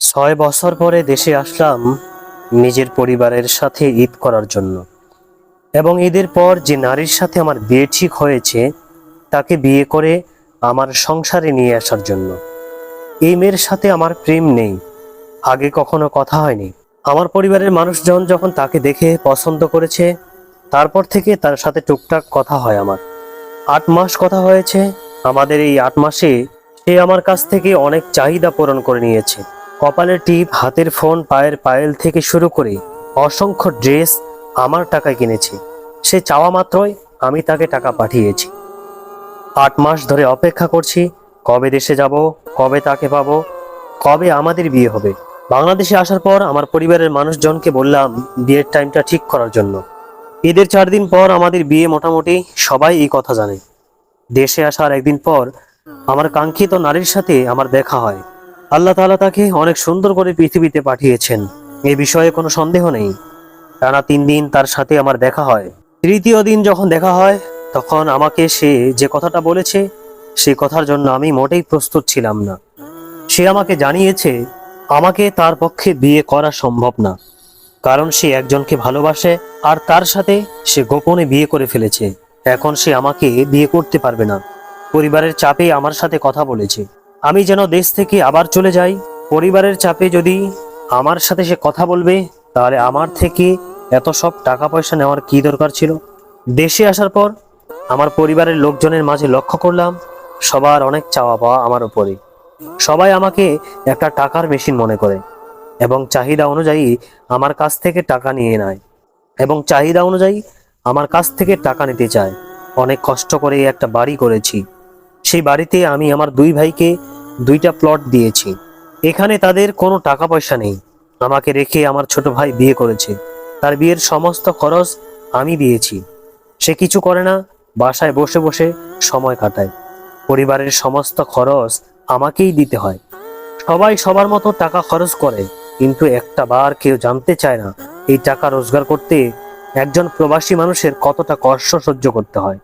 ছয় বছর পরে দেশে আসলাম নিজের পরিবারের সাথে ঈদ করার জন্য। এবং ঈদের পর যে নারীর সাথে আমার বিয়ে ঠিক হয়েছে, তাকে বিয়ে করে আমার সংসারে নিয়ে আসার জন্য। এই মেয়ের সাথে আমার প্রেম নেই, আগে কখনো কথা হয়নি। আমার পরিবারের মানুষজন যখন তাকে দেখে পছন্দ করেছে, তারপর থেকে তার সাথে টুকটাক কথা হয় আমার। আট মাস কথা হয়েছে, আমাদের এই আট মাসে সে আমার কাছ থেকে অনেক চাহিদা পূরণ করে নিয়েছে। কপালের টিপ, হাতের ফোন, পায়ের পায়েল থেকে শুরু করে অসংখ্য ড্রেস আমার টাকায় কিনেছে। সে চাওয়া মাত্রই আমি তাকে টাকা পাঠিয়েছি। আট মাস ধরে অপেক্ষা করছি, কবে দেশে যাব, কবে তাকে পাবো, কবে আমাদের বিয়ে হবে। বাংলাদেশে আসার পর আমার পরিবারের মানুষজনকে বললাম, বিয়ের টাইমটা ঠিক করার জন্য। ঈদের চার দিন পর আমাদের বিয়ে মোটামুটি সবাই এই কথা জানে। দেশে আসার একদিন পর আমার কাঙ্ক্ষিত নারীর সাথে আমার দেখা হয়। আল্লাহ তাআলা তাকে অনেক সুন্দর করে পৃথিবীতে পাঠিয়েছেন। এ বিষয়ে কোনো সন্দেহ নেই। টানা তিন দিন তার সাথে আমার দেখা হয়। তৃতীয় দিন যখন দেখা হয়, তখন আমাকে সে যে কথাটা বলেছে সেই কথার জন্য আমি মোটেই প্রস্তুত ছিলাম না। সে আমাকে জানিয়েছে, আমাকে তার পক্ষে বিয়ে করা সম্ভব না। কারণ সে একজনকে ভালোবাসে, আর তার সাথে সে গোপনে বিয়ে করে ফেলেছে। এখন সে আমাকে বিয়ে করতে পারবে না। পরিবারের চাপে আমার সাথে কথা বলেছে। আমি যেন দেশ থেকে আবার চলে যাই, পরিবারের চাপে যদি আমার সাথে সে কথা বলবে, তাহলে আমার থেকে এত সব টাকা পয়সা নেওয়ার কি দরকার ছিল? দেশে আসার পর আমার পরিবারের লোকজনের মাঝে লক্ষ্য করলাম, সবার অনেক চাওয়া পাওয়া আমার উপরে। সবাই আমাকে একটা টাকার মেশিন মনে করে এবং চাহিদা অনুযায়ী আমার কাছ থেকে টাকা নিয়ে নেয় এবং চাহিদা অনুযায়ী আমার কাছ থেকে টাকা নিতে চায়। অনেক কষ্ট করে একটা বাড়ি করেছি। সেই বাড়িতে আমি আমার দুই ভাইকে দুইটা প্লট দিয়েছি। এখানে তাদের কোনো টাকা পয়সা নেই। আমাকে রেখে আমার ছোট ভাই বিয়ে করেছে। তার বিয়ের সমস্ত খরচ আমি দিয়েছি। সে কিছু করে না, বাসায় বসে বসে সময় কাটায়। পরিবারের সমস্ত খরচ আমাকেই দিতে হয়। সবাই সবার মতো টাকা খরচ করে, কিন্তু একটা বার কেউ জানতে চায় না, এই টাকা রোজগার করতে একজন প্রবাসী মানুষের কতটা কষ্ট সহ্য করতে হয়।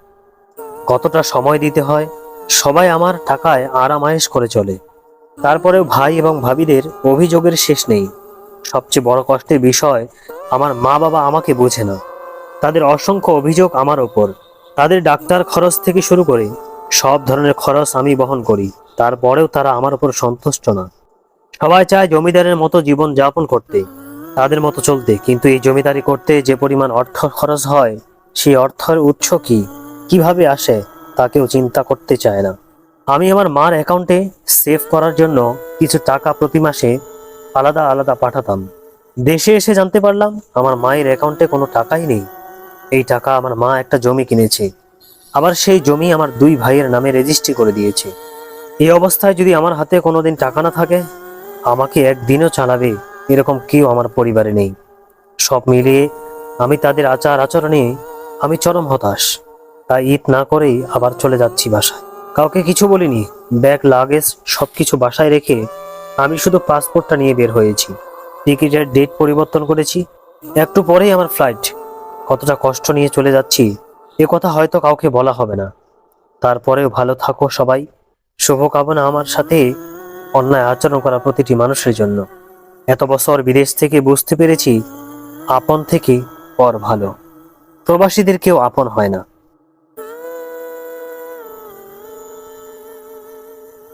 কতটা সময় দিতে হয় সবাই আমার টাকায় আরামায়েশ করে চলে। তারপরেও ভাই এবং ভাবিদের অভিযোগের শেষ নেই। সবচেয়ে বড় কষ্টের বিষয়, আমার মা বাবা আমাকে বোঝে না। তাদের অসংখ্য অভিযোগ আমার ওপর। তাদের ডাক্তার খরচ থেকে শুরু করে সব ধরনের খরচ আমি বহন করি। তারপরেও তারা আমার উপর সন্তুষ্ট না। সবাই চায় জমিদারের মতো জীবন যাপন করতে, তাদের মতো চলতে। কিন্তু এই জমিদারি করতে যে পরিমাণ অর্থ খরচ হয়, সেই অর্থের উৎস কি? কীভাবে আসে? তা কেউ চিন্তা করতে চায় না। আমি আমার মার অ্যাকাউন্টে সেভ করার জন্য কিছু টাকা প্রতি মাসে আলাদা আলাদা পাঠাতাম। দেশে এসে জানতে পারলাম, আমার মায়ের অ্যাকাউন্টে কোনো টাকাই নেই। এই টাকা আমার মা একটা জমি কিনেছে। আবার সেই জমি আমার দুই ভাইয়ের নামে রেজিস্ট্রি করে দিয়েছে। এই অবস্থায় যদি আমার হাতে কোনোদিন টাকা না থাকে, আমাকে একদিনও চালাবে এরকম কেউ আমার পরিবারে নেই। সব মিলিয়ে আমি তাদের আচার আচরণে আমি চরম হতাশ। তাই ঈদ না করেই আবার চলে যাচ্ছি বাসায়। কাউকে কিছু বলিনি, ব্যাগ, লাগেজ সবকিছু বাসায় রেখে আমি শুধু পাসপোর্টটা নিয়ে বের হয়েছি। টিকিটের ডেট পরিবর্তন করেছি। একটু পরেই আমার ফ্লাইট। কতটা কষ্ট নিয়ে চলে যাচ্ছি, এ কথা হয়তো কাউকে বলা হবে না। তারপরেও ভালো থাকো সবাই। শুভকামনা আমার সাথে অন্যায় আচরণ করা প্রতিটি মানুষের জন্য। এত বছর বিদেশ থেকে বুঝতে পেরেছি, আপন থেকে পর ভালো। প্রবাসীদের কেউ আপন হয় না।